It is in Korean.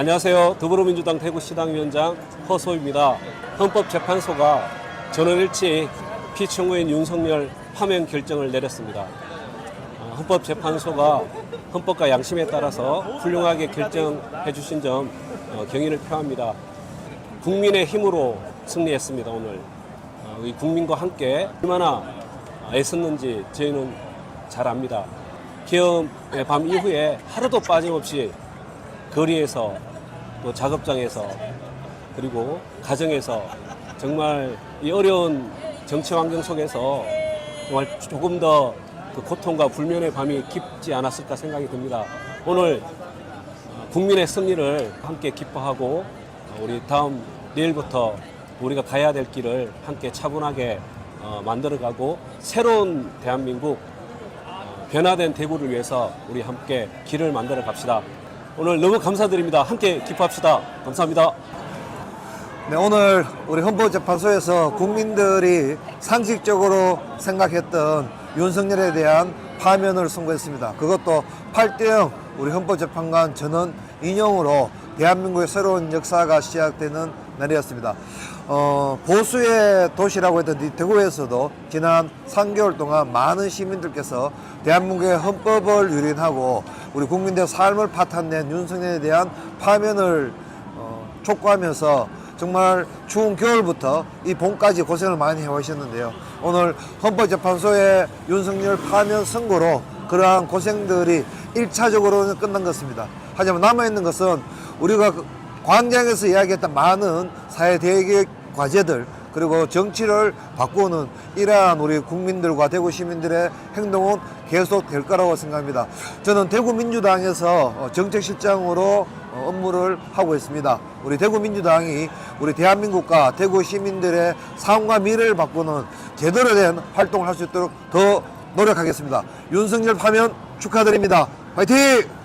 안녕하세요. 더불어민주당 대구시당위원장 허소입니다. 헌법재판소가 전원일치 피청구인 윤석열 파면 결정을 내렸습니다. 어, 헌법재판소가 헌법과 양심에 따라서 훌륭하게 결정해 주신 점 어, 경의를 표합니다. 국민의 힘으로 승리했습니다. 오늘 어, 우리 국민과 함께 얼마나 애썼는지 저희는 잘 압니다. 계엄의 밤 이후에 하루도 빠짐없이 거리에서 또 작업장에서 그리고 가정에서 정말 이 어려운 정치 환경 속에서 정말 조금 더 그 고통과 불면의 밤이 깊지 않았을까 생각이 듭니다. 오늘 어, 국민의 승리를 함께 기뻐하고 어, 우리 다음 내일부터 우리가 가야 될 길을 함께 차분하게 어, 만들어가고 새로운 대한민국 어, 변화된 대구를 위해서 우리 함께 길을 만들어 갑시다. 오늘 너무 감사드립니다. 함께 기뻐합시다. 감사합니다. 네, 오늘 우리 헌법재판소에서 국민들이 상식적으로 생각했던 윤석열에 대한 파면을 선고했습니다. 그것도 8대0 우리 헌법재판관 전원 인용으로 대한민국의 새로운 역사가 시작되는 날이었습니다. 어, 보수의 도시라고 했던 이 대구에서도 지난 3개월 동안 많은 시민들께서 대한민국의 헌법을 유린하고 우리 국민들의 삶을 파탄낸 윤석열에 대한 파면을 어, 촉구하면서 정말 추운 겨울부터 이 봄까지 고생을 많이 해오셨는데요. 오늘 헌법재판소의 윤석열 파면 선고로 그러한 고생들이 일차적으로는 끝난 것입니다. 하지만 남아있는 것은 우리가 그 광장에서 이야기했던 많은 사회 대개혁 과제들 그리고 정치를 바꾸는 이러한 우리 국민들과 대구 시민들의 행동은 계속 될 거라고 생각합니다. 저는 대구 민주당에서 어, 정책실장으로 어, 업무를 하고 있습니다. 우리 대구 민주당이 우리 대한민국과 대구 시민들의 삶과 미래를 바꾸는 제대로 된 활동을 할 수 있도록 더 노력하겠습니다. 윤석열 파면 축하드립니다. 화이팅!